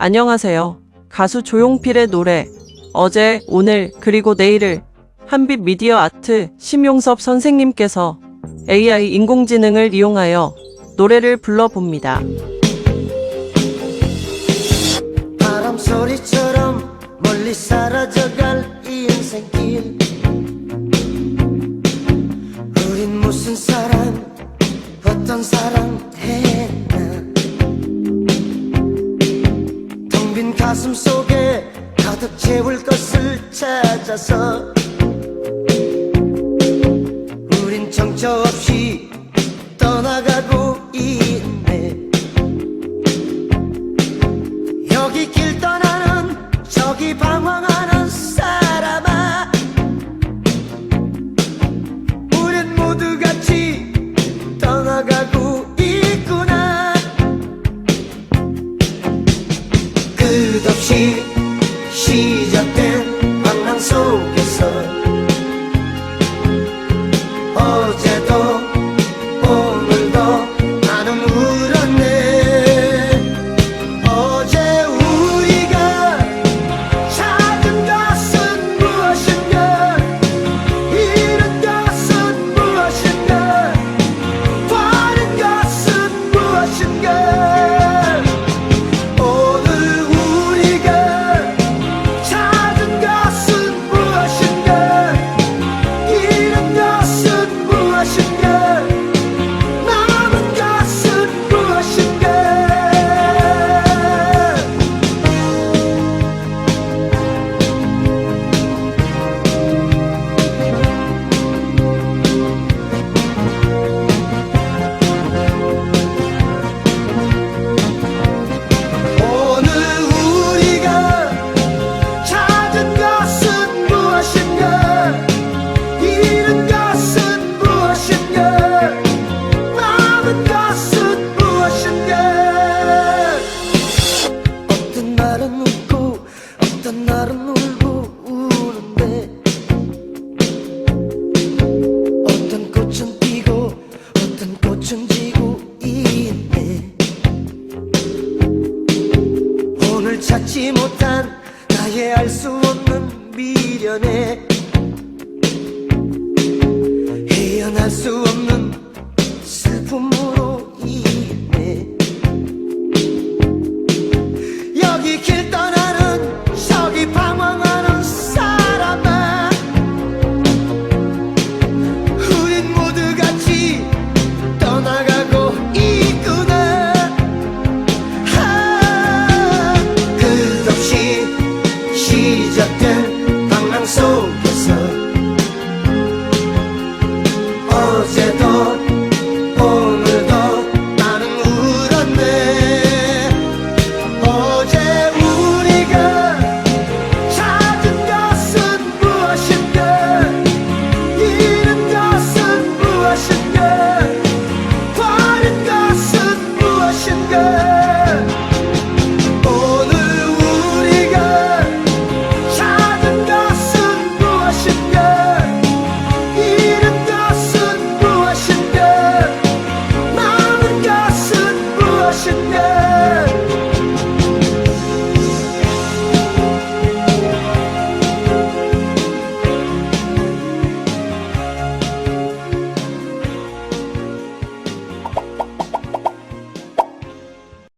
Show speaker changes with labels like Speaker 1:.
Speaker 1: 안녕하세요. 가수 조용필의 노래 어제, 오늘, 그리고 내일을 한빛 미디어 아트 심용섭 선생님께서 AI 인공지능을 이용하여 노래를 불러봅니다.
Speaker 2: 바람소리처럼 멀리 사라져갈 이 인생길 가슴 속에 가득 채울 것을 찾아서 우린 정처 없이 떠나가고 있네. 여기 길 떠나는 저기 방황 끝없이 시작된 방랑 속에서 찾지 못한 나의 알 수 없는 미련에 헤어날 수 없는